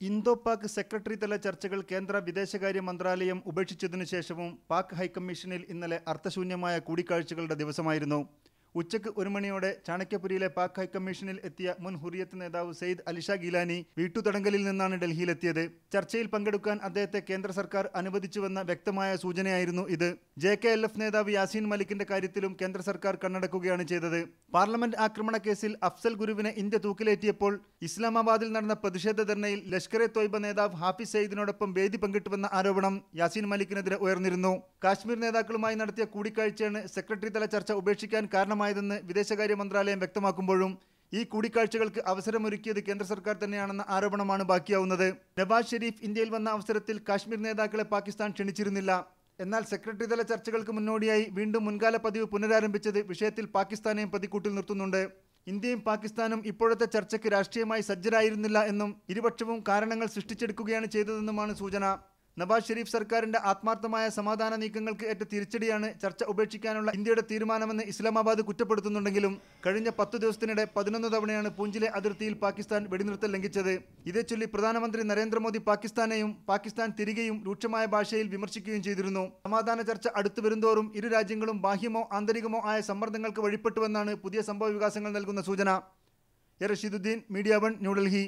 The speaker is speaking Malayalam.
ഇന്തോ പാക് സെക്രട്ടറി തല ചർച്ചകൾ കേന്ദ്ര വിദേശകാര്യ മന്ത്രാലയം ഉപേക്ഷിച്ചതിനു ശേഷവും പാക് ഹൈക്കമ്മീഷനിൽ ഇന്നലെ അർത്ഥശൂന്യമായ കൂടിക്കാഴ്ചകളുടെ ദിവസമായിരുന്നു. ഉച്ചയ്ക്ക് ഒരു മണിയോടെ ചാണക്യപുരിയിലെ പാക് ഹൈക്കമ്മീഷനിൽ എത്തിയ മുൻ ഹുറിയത്ത് നേതാവ് സെയ്ദ് അലിഷ ഗിലാനി വീട്ടുതടങ്കലിൽ നിന്നാണ് ഡൽഹിയിലെത്തിയത്. ചർച്ചയിൽ പങ്കെടുക്കാൻ അദ്ദേഹത്തെ കേന്ദ്ര സർക്കാർ അനുവദിച്ചുവെന്ന വ്യക്തമായ സൂചനയായിരുന്നു ഇത്. ജെ കെ എൽ എഫ് നേതാവ് യാസീൻ മലിക്കിന്റെ കാര്യത്തിലും കേന്ദ്ര സർക്കാർ കണ്ണടക്കുകയാണ് ചെയ്തത്. പാർലമെന്റ് ആക്രമണ കേസിൽ അഫ്സൽ ഗുരുവിനെ ഇന്ത്യ തൂക്കിലേറ്റിയപ്പോൾ ഇസ്ലാമാബാദിൽ നടന്ന പ്രതിഷേധ ധർണയിൽ ലഷ്കർ എ തോയ്ബ നേതാവ് ഹാഫിസ് സയ്യിദിനോടൊപ്പം വേദി പങ്കിട്ടുവെന്ന ആരോപണം യാസീൻ മലിക്കിനെതിരെ ഉയർന്നിരുന്നു. കാശ്മീർ നേതാക്കളുമായി നടത്തിയ കൂടിക്കാഴ്ചയാണ് സെക്രട്ടറി തല ചർച്ച ഉപേക്ഷിക്കാൻ കാരണമായതെന്ന് വിദേശകാര്യ മന്ത്രാലയം വ്യക്തമാക്കുമ്പോഴും ഈ കൂടിക്കാഴ്ചകൾക്ക് അവസരമൊരുക്കിയത് കേന്ദ്ര സർക്കാർ തന്നെയാണെന്ന ആരോപണമാണ് ബാക്കിയാവുന്നത്. നവാസ് ഷെരീഫ് ഇന്ത്യയിൽ വന്ന അവസരത്തിൽ കാശ്മീർ നേതാക്കളെ പാകിസ്ഥാൻ ക്ഷണിച്ചിരുന്നില്ല. എന്നാൽ സെക്രട്ടറി തല ചർച്ചകൾക്ക് മുന്നോടിയായി വീണ്ടും മുൻകാല പതിവ് പുനരാരംഭിച്ചത് വിഷയത്തിൽ പാകിസ്ഥാനെയും പ്രതിക്കൂട്ടിൽ നിർത്തുന്നുണ്ട്. ഇന്ത്യയും പാകിസ്ഥാനും ഇപ്പോഴത്തെ ചർച്ചയ്ക്ക് രാഷ്ട്രീയമായി സജ്ജരായിരുന്നില്ല എന്നും ഇരുപക്ഷവും കാരണങ്ങൾ സൃഷ്ടിച്ചെടുക്കുകയാണ് ചെയ്തതെന്നുമാണ് സൂചന. നവാസ് ഷെരീഫ് സർക്കാരിന്റെ ആത്മാർത്ഥമായ സമാധാന നീക്കങ്ങൾക്ക് ഏറ്റ തിരിച്ചടിയാണ് ചർച്ച ഉപേക്ഷിക്കാനുള്ള ഇന്ത്യയുടെ തീരുമാനമെന്ന് ഇസ്ലാമാബാദ് കുറ്റപ്പെടുത്തുന്നുണ്ടെങ്കിലും കഴിഞ്ഞ പത്തു ദിവസത്തിനിടെ പതിനൊന്ന് തവണയാണ് പൂഞ്ചിലെ അതിർത്തിയിൽ പാകിസ്ഥാൻ വെടിനിർത്തൽ ലംഘിച്ചത്. ഇതേ ചൊല്ലി പ്രധാനമന്ത്രി നരേന്ദ്രമോദി പാകിസ്ഥാനെയും പാകിസ്ഥാൻ തിരികെയും രൂക്ഷമായ ഭാഷയിൽ വിമർശിക്കുകയും ചെയ്തിരുന്നു. സമാധാന ചർച്ച അടുത്തു വരുന്തോറും ഇരു രാജ്യങ്ങളും ബാഹ്യമോ ആന്തരികമോ ആയ സമ്മർദ്ദങ്ങൾക്ക് വഴിപ്പെട്ടുവെന്നാണ് പുതിയ സംഭവ വികാസങ്ങൾ നൽകുന്ന സൂചന. A Rasheeduddin media one New Delhi.